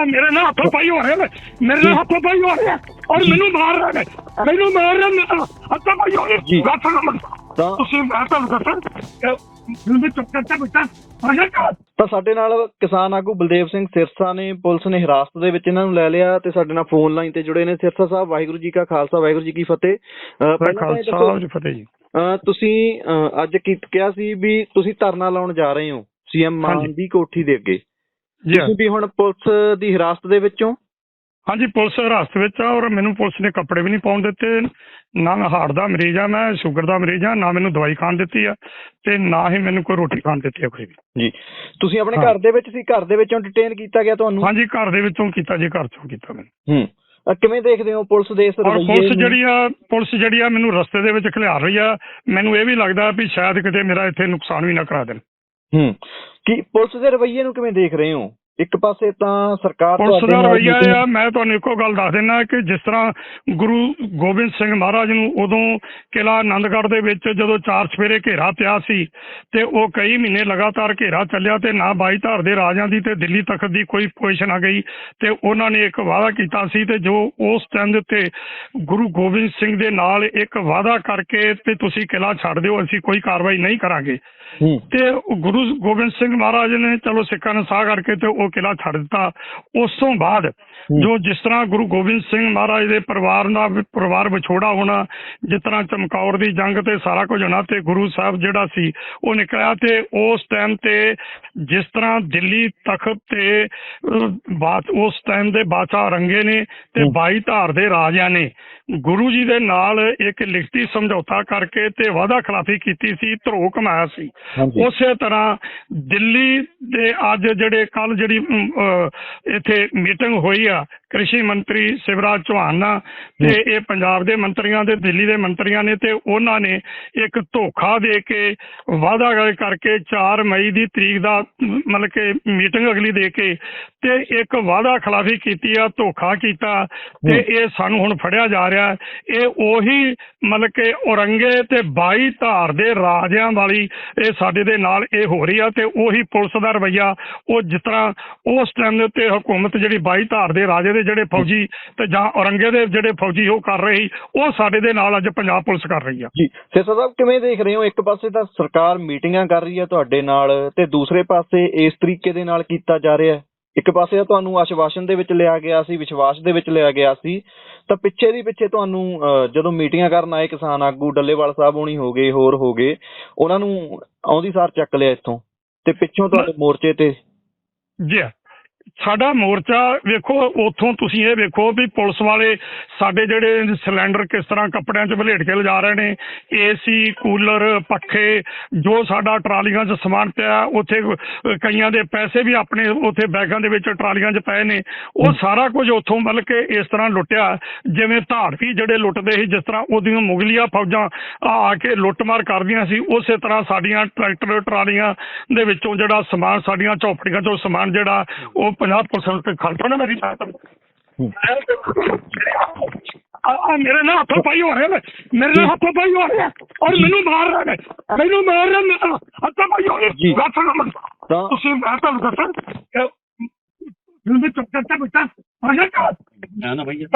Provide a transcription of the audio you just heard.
ਆ ਮੇਰੇ ਨਾਲ ਹੱਥੋਂ ਪਾਈ ਹੋ ਰਹੇ ਨੇ ਮੇਰੇ ਨਾਲ ਹੱਥੋਂ ਪਾਈ ਹੋ ਰਹੇ। ਔਰ ਮੈਨੂੰ ਮਾਰ ਰਹੇ ਨੇ ਮੈਨੂੰ ਮਾਰ ਰਹੇ ਨੇ ਹੱਥੋਂ ਪਾਈ ਹੋ ਰਹੇ। ਸੁਣੋ ਤਾਂ ਤੁਸੀਂ ਮੈਂ ਤੁਹਾਨੂੰ ਦੱਸਾਂ ਮੈਨੂੰ ਚੁੱਪ ਕਰਤਾ ਬੇਟਾ ਤਾਂ ਸਾਡੇ ਨਾਲ ਕਿਸਾਨ ਆਗੂ ਬਲਦੇਵ ਸਿੰਘ ਸਿਰਸਾ ਨੇ ਪੁਲਿਸ ਨੇ ਹਿਰਾਸਤ ਦੇ ਵਿੱਚ ਇਹਨਾਂ ਨੂੰ ਲੈ ਲਿਆ ਤੇ ਸਾਡੇ ਨਾਲ ਫੋਨ ਲਾਈਨ ਤੇ ਜੁੜੇ ਨੇ। ਸਿਰਸਾ ਸਾਹਿਬ ਵਾਹਿਗੁਰੂ ਜੀ ਕਾ ਖਾਲਸਾ ਵਾਹਿਗੁਰੂ ਜੀ ਕੀ ਫਤਿਹ। ਇਹ ਦੱਸੋ, ਜੀ ਫਤਿਹ ਜੀ। ਤੁਸੀਂ ਅੱਜ ਕੀ ਕਿਹਾ ਸੀ ਵੀ ਤੁਸੀਂ ਧਰਨਾ ਲਾਉਣ ਜਾ ਰਹੇ ਹੋ ਸੀਐਮ ਮਾਨ। ਦੀ ਕੋਠੀ ਦੇ ਅੱਗੇ? ਤੁਸੀਂ ਵੀ ਹੁਣ ਪੁਲਿਸ ਦੀ ਹਿਰਾਸਤ ਦੇ ਵਿੱਚੋਂ? ਹਾਂਜੀ ਪੁਲਿਸ ਹਿਰਾਸਤ ਵਿੱਚ ਆ ਔਰ ਮੈਨੂੰ ਪੁਲਿਸ ਨੇ ਕੱਪੜੇ ਵੀ ਨਹੀਂ ਪਾਉਣ ਦਿੱਤੇ। ਨਾ ਮੈਂ ਹਾਰਟ ਦਾ ਮਰੀਜ਼ ਆ ਮੈਂ ਸ਼ੂਗਰ ਦਾ ਮਰੀਜ਼ ਆ ਨਾ ਮੈਨੂੰ ਦਵਾਈ ਖਾਣ ਦਿੱਤੀ ਆ ਤੇ ਨਾ ਹੀ ਮੈਨੂੰ ਕੋਈ ਰੋਟੀ ਖਾਣ ਦਿੱਤੀ ਆ ਕੋਈ ਵੀ। ਜੀ। ਤੁਸੀਂ ਆਪਣੇ। ਘਰ ਦੇ ਵਿੱਚ ਸੀ? ਘਰ ਦੇ ਵਿੱਚੋਂ ਡਿਟੇਨ ਕੀਤਾ ਗਿਆ ਤੁਹਾਨੂੰ? ਹਾਂਜੀ ਘਰ ਦੇ ਵਿੱਚੋਂ ਕੀਤਾ ਜੀ ਘਰ ਚੋਂ ਕੀਤਾ ਮੈਨੂੰ। ਹੂੰ। ਕਿਵੇਂ ਦੇਖਦੇ ਹੋ ਪੁਲਿਸ ਦੇ ਇਸ ਰਵੱਈਏ ਪੁਲਿਸ? ਜਿਹੜੀ ਆ ਪੁਲਿਸ ਜਿਹੜੀ ਆ ਮੈਨੂੰ ਰਸਤੇ ਦੇ ਵਿੱਚ ਖਿਲਾਰ ਰਹੀ ਆ। ਮੈਨੂੰ ਇਹ ਵੀ ਲੱਗਦਾ ਵੀ ਸ਼ਾਇਦ ਕਿਤੇ ਮੇਰਾ ਇੱਥੇ ਨੁਕਸਾਨ ਵੀ ਨਾ ਕਰਾ ਦੇਣ। ਹੂੰ। ਕੀ ਪੁਲਿਸ ਦੇ ਰਵੱਈਏ ਨੂੰ ਕਿਵੇਂ ਦੇਖ ਰਹੇ ਹੋ? ਇੱਕ ਪਾਸੇ ਤਾਂ ਸਰਕਾਰ ਪੁਲਿਸ ਦਾ ਰਵੱਈਆ ਆ ਮੈਂ ਤੁਹਾਨੂੰ ਇੱਕੋ ਗੱਲ ਦੱਸ ਦਿੰਦਾ ਕਿ ਜਿਸ ਤਰ੍ਹਾਂ ਗੁਰੂ ਗੋਬਿੰਦ ਸਿੰਘ ਮਹਾਰਾਜ ਨੂੰ ਉਦੋਂ ਕਿਲਾ ਆਨੰਦਗੜ੍ਹ ਦੇ ਵਿੱਚ ਜਦੋਂ ਚਾਰ ਸਵੇਰੇ ਘੇਰਾ ਪਿਆ ਸੀ ਤੇ ਉਹ ਕਈ ਮਹੀਨੇ ਲਗਾਤਾਰ ਘੇਰਾ ਚੱਲਿਆ ਤੇ ਨਾ ਬਾਈ ਧਾਰ ਦੇ ਰਾਜਾਂ ਦੀ ਤੇ ਦਿੱਲੀ ਤਖਤ ਦੀ ਕੋਈ ਪੋਜੀਸ਼ਨ ਆ ਗਈ ਤੇ ਉਹਨਾਂ ਨੇ ਇੱਕ ਵਾਅਦਾ ਕੀਤਾ ਸੀ ਤੇ ਜੋ ਉਸ ਟਾਈਮ ਦੇ ਉੱਤੇ ਗੁਰੂ ਗੋਬਿੰਦ ਸਿੰਘ ਦੇ ਨਾਲ ਇੱਕ ਵਾਅਦਾ ਕਰਕੇ ਤੇ ਤੁਸੀਂ ਕਿਲਾ ਛੱਡ ਦਿਓ ਅਸੀਂ ਕੋਈ ਕਾਰਵਾਈ ਨਹੀਂ ਕਰਾਂਗੇ। ਤੇ ਗੁਰੂ ਗੋਬਿੰਦ ਸਿੰਘ ਮਹਾਰਾਜ ਨੇ ਚਲੋ ਸਿੱਖਾਂ ਨੂੰ ਸਾਹ ਕਰਕੇ ਤੇ ਉਹ ਕਿਲਾ ਛੱਡ ਦਿੱਤਾ। ਉਸ ਤੋਂ ਬਾਅਦ ਜੋ ਜਿਸ ਤਰ੍ਹਾਂ ਗੁਰੂ ਗੋਬਿੰਦ ਸਿੰਘ ਮਹਾਰਾਜ ਦੇ ਪਰਿਵਾਰ ਦਾ ਪਰਿਵਾਰ ਵਿਛੋੜਾ ਹੋਣਾ ਜਿਸ ਤਰ੍ਹਾਂ ਚਮਕੌਰ ਦੀ ਜੰਗ ਤੇ ਸਾਰਾ ਕੁਝ ਹੋਣਾ ਤੇ ਗੁਰੂ ਸਾਹਿਬ ਜਿਹੜਾ ਸੀ ਉਹ ਨਿਕਲਿਆ ਤੇ ਉਸ ਟਾਈਮ ਤੇ ਜਿਸ ਤਰ੍ਹਾਂ ਦਿੱਲੀ ਤਖਤ ਤੇ ਬਾਤ ਉਸ ਟਾਈਮ ਦੇ ਬਾਦਸ਼ਾਹ ਰੰਗੇ ਨੇ ਤੇ ਹੂੰ। 22 ਧਾਰ ਦੇ ਰਾਜਿਆਂ ਨੇ। ਗੁਰੂ ਜੀ ਦੇ ਨਾਲ ਇੱਕ ਲਿਖਤੀ ਸਮਝੌਤਾ ਕਰਕੇ ਤੇ ਵਾਅਦਾ ਖਿਲਾਫੀ ਕੀਤੀ ਸੀ ਧਰੋ ਕਮਾਇਆ ਸੀ। ਉਸੇ ਤਰ੍ਹਾਂ ਦਿੱਲੀ ਦੇ ਅੱਜ ਜਿਹੜੇ ਕੱਲ ਜਿਹੜੀ ਅਮ, ਅਹ, ਇੱਥੇ ਮੀਟਿੰਗ ਹੋਈ ਆ। ਕ੍ਰਿਸ਼ੀ ਮੰਤਰੀ ਸ਼ਿਵਰਾਜ ਚੌਹਾਨ ਤੇ ਇਹ ਪੰਜਾਬ ਦੇ ਮੰਤਰੀਆਂ ਦੇ ਦਿੱਲੀ ਦੇ ਮੰਤਰੀਆਂ ਨੇ ਤੇ ਉਹਨਾਂ ਨੇ ਇੱਕ ਧੋਖਾ ਦੇ ਕੇ ਵਾਅਦਾ ਕਰਕੇ 4 ਮਈ ਦੀ ਤਰੀਕ ਦਾ ਮਤਲਬ ਕਿ ਮੀਟਿੰਗ ਅਗਲੀ ਦੇ ਕੇ ਤੇ ਇੱਕ ਵਾਅਦਾ ਖਿਲਾਫੀ ਕੀਤੀ ਆ ਧੋਖਾ ਕੀਤਾ ਤੇ ਇਹ ਸਾਨੂੰ ਹੁਣ ਫੜਿਆ ਜਾ ਰਿਹਾ। ਇਹ ਉਹੀ ਮਤਲਬ ਕਿ ਔਰੰਗੇ ਤੇ 22 ਧਾਰ ਦੇ ਰਾਜਿਆਂ ਵਾਲੀ ਇਹ ਸਾਡੇ ਦੇ ਨਾਲ ਇਹ ਹੋ ਰਹੀ ਆ ਤੇ ਉਹੀ ਪੁਲਿਸ ਦਾ ਰਵਈਆ। ਉਹ ਜਿਸ ਤਰ੍ਹਾਂ ਉਸ ਟਾਈਮ ਦੇ ਉੱਤੇ ਹਕੂਮਤ ਜਿਹੜੀ 22 ਧਾਰ ਦੇ ਰਾਜੇ ਦੇ ਜਿਹੜੇ ਫੌਜੀ ਤੇ ਜਾਂ ਔਰੰਗੇ ਦੇ ਜਿਹੜੇ ਫੌਜੀ ਉਹ ਕਰ ਰਹੇ ਉਹ ਸਾਡੇ ਦੇ ਨਾਲ ਅੱਜ ਪੰਜਾਬ ਪੁਲਿਸ ਕਰ ਰਹੀ ਆ। ਜੀ ਸਿਰਸਾ ਸਾਹਿਬ ਕਿਵੇਂ ਦੇਖ ਰਹੇ ਹੋ? ਇੱਕ ਪਾਸੇ ਤਾਂ ਸਰਕਾਰ ਮੀਟਿੰਗਾਂ ਕਰ ਰਹੀ ਹੈ ਤੁਹਾਡੇ ਨਾਲ ਤੇ ਦੂਸਰੇ ਪਾਸੇ ਇਸ ਤਰੀਕੇ ਦੇ ਨਾਲ ਕੀਤਾ ਜਾ ਰਿਹਾ ਹੈ। ਇੱਕ ਪਾਸੇ ਤੁਹਾਨੂੰ ਆਸ਼ਵਾਸਨ ਦੇ ਵਿੱਚ ਲਿਆ ਗਿਆ ਸੀ ਵਿਸ਼ਵਾਸ ਦੇ ਵਿੱਚ ਲਿਆ ਗਿਆ ਸੀ। ਤਾਂ ਪਿੱਛੇ ਦੀ ਪਿੱਛੇ ਤੁਹਾਨੂੰ ਜਦੋਂ ਮੀਟਿੰਗਾਂ ਕਰਨ ਆਏ ਕਿਸਾਨ ਆਗੂ ਡੱਲੇਵਾਲ ਸਾਹਿਬ ਹੋਣੀ ਹੋ ਗਏ ਹੋਰ ਹੋ ਗਏ ਉਹਨਾਂ ਨੂੰ ਆਉਂਦੀ ਸਾਰ ਚੱਕ ਲਿਆ ਇੱਥੋਂ ਤੇ ਪਿੱਛੋਂ ਤੁਹਾਡੇ ਮੋਰਚੇ ਤੇ? ਜੀ ਸਾਡਾ ਮੋਰਚਾ ਵੇਖੋ ਉੱਥੋਂ ਤੁਸੀਂ ਇਹ ਵੇਖੋ ਵੀ ਪੁਲਿਸ ਵਾਲੇ ਸਾਡੇ ਜਿਹੜੇ ਸਿਲੰਡਰ ਕਿਸ ਤਰ੍ਹਾਂ ਕੱਪੜਿਆਂ 'ਚ ਵਲੇਟ ਕੇ ਲਿਜਾ ਰਹੇ ਨੇ ਏਸੀ ਕੂਲਰ ਪੱਖੇ ਜੋ ਸਾਡਾ ਟਰਾਲੀਆਂ 'ਚ ਸਮਾਨ ਪਿਆ ਉੱਥੇ ਕਈਆਂ ਦੇ ਪੈਸੇ ਵੀ ਆਪਣੇ ਉੱਥੇ ਬੈਗਾਂ ਦੇ ਵਿੱਚ ਟਰਾਲੀਆਂ 'ਚ ਪਏ ਨੇ। ਉਹ ਸਾਰਾ ਕੁਝ ਉੱਥੋਂ ਮਤਲਬ ਕਿ ਇਸ ਤਰ੍ਹਾਂ ਲੁੱਟਿਆ। ਜਿਵੇਂ ਧਾੜਵੀ ਜਿਹੜੇ ਲੁੱਟਦੇ ਸੀ ਜਿਸ ਤਰ੍ਹਾਂ ਉਹਦੀਆਂ ਮੁਗਲੀਆ ਫੌਜਾਂ ਆ ਆ ਕੇ ਲੁੱਟਮਾਰ ਕਰਦੀਆਂ ਸੀ ਉਸੇ ਤਰ੍ਹਾਂ ਸਾਡੀਆਂ ਟਰੈਕਟਰ ਟਰਾਲੀਆਂ ਦੇ ਵਿੱਚੋਂ ਜਿਹੜਾ ਸਮਾਨ ਸਾਡੀਆਂ ਝੌਪੜੀਆਂ 'ਚੋਂ ਸਮਾਨ ਜਿਹੜਾ ਉਹ 50% ਤੇ ਖਰਚਾ ਨਾ ਮੇਰੀ ਬਾਤ ਆ ਆ ਮੇਰੇ ਨਾਲ ਹੱਥੋਂ ਪਾਈ ਹੋ ਰਹੇ ਨੇ ਮੇਰੇ ਨਾਲ ਹੱਥੋਂ ਪਾਈ ਹੋ ਰਹੇ ਆ ਔਰ ਮੈਨੂੰ ਮਾਰ ਰਹੇ ਨੇ ਮੈਨੂੰ ਮਾਰ ਰਹੇ ਨੇ ਹੱਥੋਂ ਪਾਈ ਹੋ ਰਹੇ ਜੀ। ਗੱਲ ਸੁਣੋ ਤਾਂ ਤੁਸੀਂ ਮੈਂ ਤੁਹਾਨੂੰ ਦੱਸਾਂ ਮੈਨੂੰ ਚੁੱਪ ਕਰਤਾ ਬੇਟਾ ਆਇਆ ਕਰ ਨਾ ਨਾ ਭਈਆ